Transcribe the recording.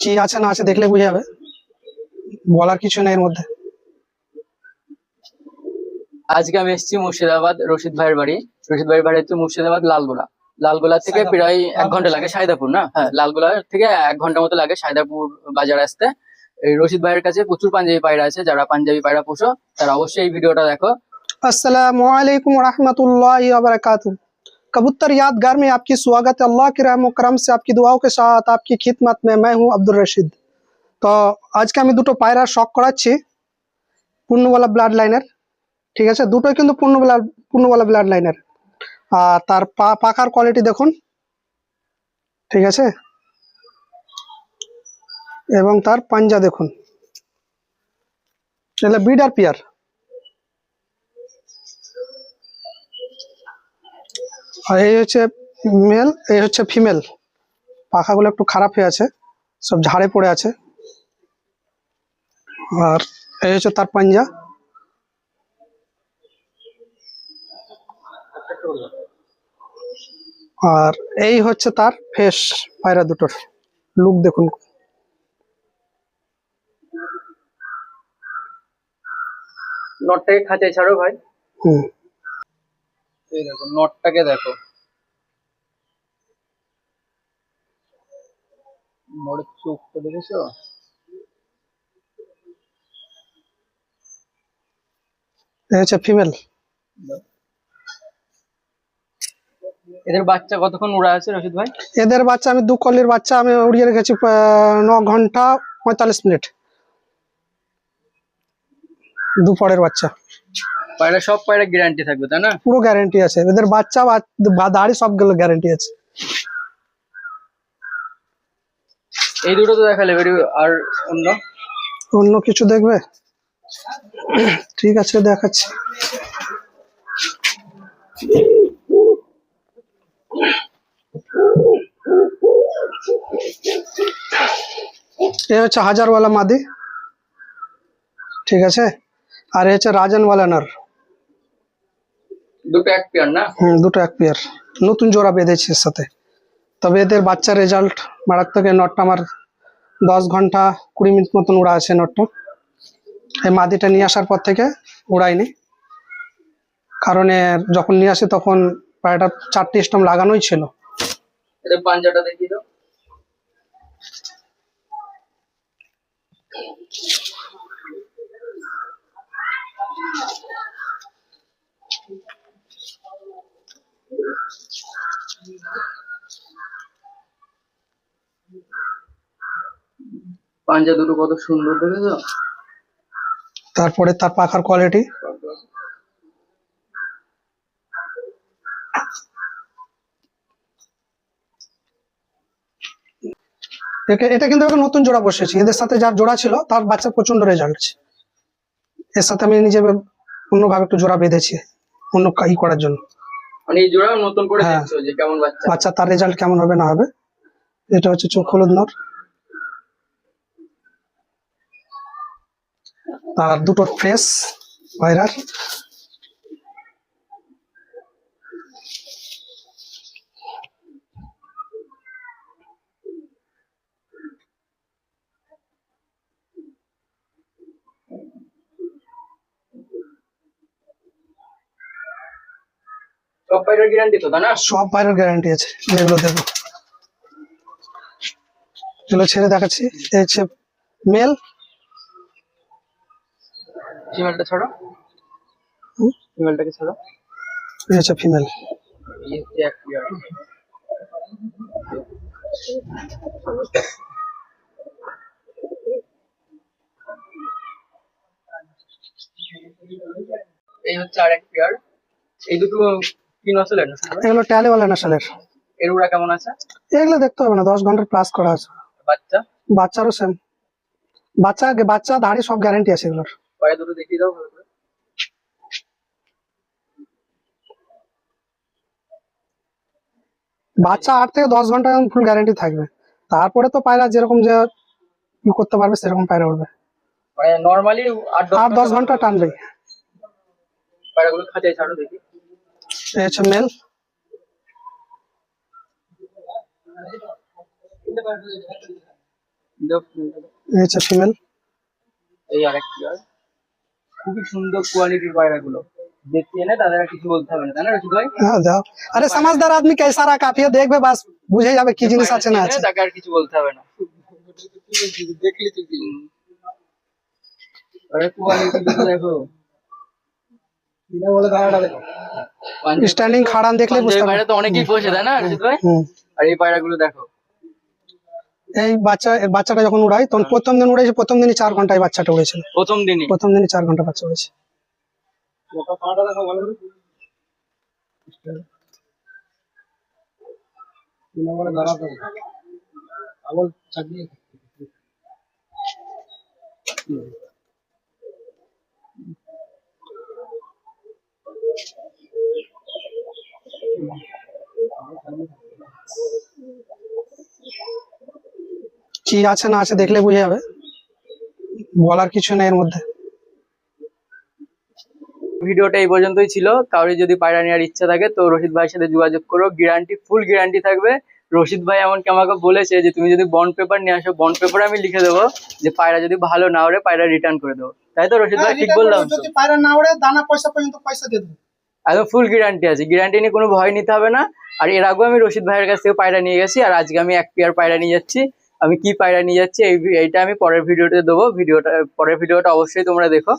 কি আছে না আছে দেখলে বুঝে যাবে। বলার কিছু নেই এর মধ্যে। আজকে আমি এসেছি মুর্শিদাবাদ রশিদ ভাইয়ের বাড়ি। রশিদ ভাইয়ের বাড়ি হচ্ছে মুর্শিদাবাদ লালগোলা। লালগোলা থেকে প্রায় এক ঘণ্টা লাগে সাইদাপুর না? হ্যাঁ লালগোলা থেকে এক ঘণ্টা মতো লাগে সাইদাপুর বাজার আসতে। এই রশিদ ভাইয়ের কাছে প্রচুর পাঞ্জাবি পায়রা আছে। যারা পাঞ্জাবি পায়রা পোষো তারা অবশ্যই এই ভিডিওটা দেখো। আসসালামু আলাইকুম রহমতুল্লাহ বারাকাতুহু। कबूतर यादगार में आपकी स्वागत है अल्लाह के रहम करम से आपकी दुआओं के साथ आपकी खिदमत में मैं हूं আব্দুর রশিদ তো আজকে আমি দুটো পায়রা শখ করাচ্ছি পূর্ণওয়ালা ব্লাড লাইনের ঠিক আছে দুটোই কিন্তু পূর্ণওয়ালা পূর্ণওয়ালা ব্লাড লাইনের আর তার পা পাখার কোয়ালিটি দেখুন ঠিক আছে এবং তার পাঞ্জা দেখুন এটা বিড আর পিয়ার আর এই হচ্ছে মেল এই হচ্ছে ফিমেল পাখাগুলো একটু খারাপ হয়ে আছে সব ঝাড়ে পড়ে আছে। আর এই হচ্ছে তার পাঞ্জা। আর এই হচ্ছে তার ফেস পায়রা দুটোর। লুক দেখুন। নটটাকে খাঁচায় ছাড়ো ভাই। হুম। এই দেখো নটটাকে দেখো। নড়ের চোখটা দেখেছ? ফিমেল এদের বাচ্চা কতক্ষণ উড়া আছে রশিদ ভাই? এদের বাচ্চা আমি দু কলির বাচ্চা আমি উড়িয়ে রেখেছি আহ, ন ঘণ্টা পঁয়তাল্লিশ মিনিট। দুপুরের বাচ্চা। পায়রা সব পায়রা গ্যারান্টি থাকবে তাই না? পুরো গ্যারেন্টি আছে। এদের বাচ্চা বা- দাড়ি সবগুলো গ্যারেন্টি আছে। এই দুটো তো দেখালে আর অন্য? অন্য কিছু দেখবে? ঠিক আছে দেখাচ্ছি। এ হচ্ছে হাজারওয়ালা মাদি। ঠিক আছে? আর এ হচ্ছে রাজনওয়ালা নার। দুটো এক পেয়ার না? হুম দুটো এক পেয়ার নতুন জোড়া বেঁধেছি এর সাথে। তবে এদের বাচ্চার রেজাল্ট মারাত্মক নটটা আমার দশ ঘণ্টা কুড়ি মিনিট মতন উড়া আছে নটটা এই মাদিটা নিয়ে আসার পর থেকে উড়াইনি। কারণ এর যখন নিয়ে আসি তখন পায়রাটা চারটি স্টম লাগানোই ছিল। পাঞ্জাটা দেখি তো পাঞ্জা দুটো কত সুন্দর দেখেছ? তারপরে তার পাখার কোয়ালিটি এটা কিন্তু একটা নতুন জোড়া বসেছি এদের সাথে যার জোড়া ছিল তার বাচ্চা প্রচণ্ড রেজাল্ট আছে এর সাথে আমি নিজে অন্যভাবে একটু জোড়া বেঁধেছি অন্য ই করার জন্য। মানে এই জোড়া নতুন করে হ্যাঁ। দেখছ যে কেমন বাচ্চা? বাচ্চা তার রেজাল্ট কেমন হবে না হবে এটা হচ্ছে চোখ হলুদ নর। আর দুটো ফ্রেশ ভাইরার সব গ্যারান্টি তো না? সব বাইরের গ্যারান্টি আছে যেগুলো দেবো এগুলো ছেড়ে দেখাচ্ছি এই হচ্ছে মেল ফিমেলটা ছাড়ো? ফিমেলটাকে ছাড়ো। এই হচ্ছে ফিমেল এই হচ্ছে এক পেয়ার এই আরেক পেয়ার। এই দুটো কি নসলের না? এগুলো ট্যালিওয়ালা নাসালের এর উড়া কেমন আছে? এগুলো দেখতে হবে না দশ ঘণ্টার প্লাস করা আছে। বাচ্চা? বাচ্চারও সেম বাচ্চা বাচ্চা দাড়ি সব গ্যারান্টি আছে এগুলোর। পায়ে দুটো দেখিয়ে দাও ভালো করে। বাচ্চা আট থেকে দশ ঘণ্টা ফুল গ্যারান্টি থাকবে। তারপরে তো পায়রা যেরকম যে করতে পারবে সেরকম পায়রা উঠবে। মানে নর্মালি আট আট দশ ঘণ্টা টানবে পায়রাগুলো খাঁচায় ছাড়ো দেখি। এই হচ্ছে মেল এই হচ্ছে ফিমেল এই আরেকটি। আর খুবই সুন্দর কোয়ালিটির পায়রাগুলো। দেখতে এলে দাদারা কিছু বলতে হবে না তাই না হ্যাঁ, দেখবে বাস বুঝে যাবে কি জিনিস আছে না আছে। আর কিছু বলতে হবে না। দেখো। বিনা বলে দেখলে তো অনেকেই বসে না আর এই পায়রাগুলো দেখো। এই বাচ্চা বাচ্চাটা যখন উড়াই তখন প্রথম দিন উড়েছে প্রথম দিনই চার ঘন্টায় বাচ্চাটা উড়েছিল প্রথম দিনই? প্রথম দিনই চার ঘণ্টা বাচ্চা উড়েছে। ওটা পাটা দেখো ভালো করে বিনা বলে দাঁড়াতে হবে। আঙুল চাকিয়ে কি আছে না আছে দেখলে বুঝে যাবে। বলার কিছু নেই এর মধ্যে। ভিডিওটা এই পর্যন্তই ছিল। কারোর যদি পায়রা নেওয়ার ইচ্ছা থাকে তো রশিদ ভাইয়ের সাথে যোগাযোগ করো। গ্যারান্টি ফুল গ্যারান্টি থাকবে। রশিদ ভাই এমনকি আমাকে বলেছে যে তুমি যদি বন্ড পেপার নিয়ে আসো বন্ড পেপার আমি লিখে দেবো যে পায়রা যদি ভালো না ওরে পায়রা রিটার্ন করে দেবো। তাই তো রশিদ ভাই? ঠিক বললাম তো? যদি পায়রা না উড়ে দানা পয়সা পর্যন্ত পয়সা দিয়ে দেবো। একদম ফুল গ্যারান্টি আছে। গ্যারান্টি নিয়ে কোনো ভয় নিতে হবে না। আর এর আগেও আমি রশিদ ভাইয়ের কাছ থেকে পায়রা নিয়ে গেছি। আর আজকে আমি এক পেয়ার পায়রা নিয়ে যাচ্ছি। আমি কি পায়রা নিয়ে যাচ্ছি, এই এইটা আমি পরের ভিডিওতে দেবো। ভিডিওটা, পরের ভিডিওটা অবশ্যই তোমরা দেখো।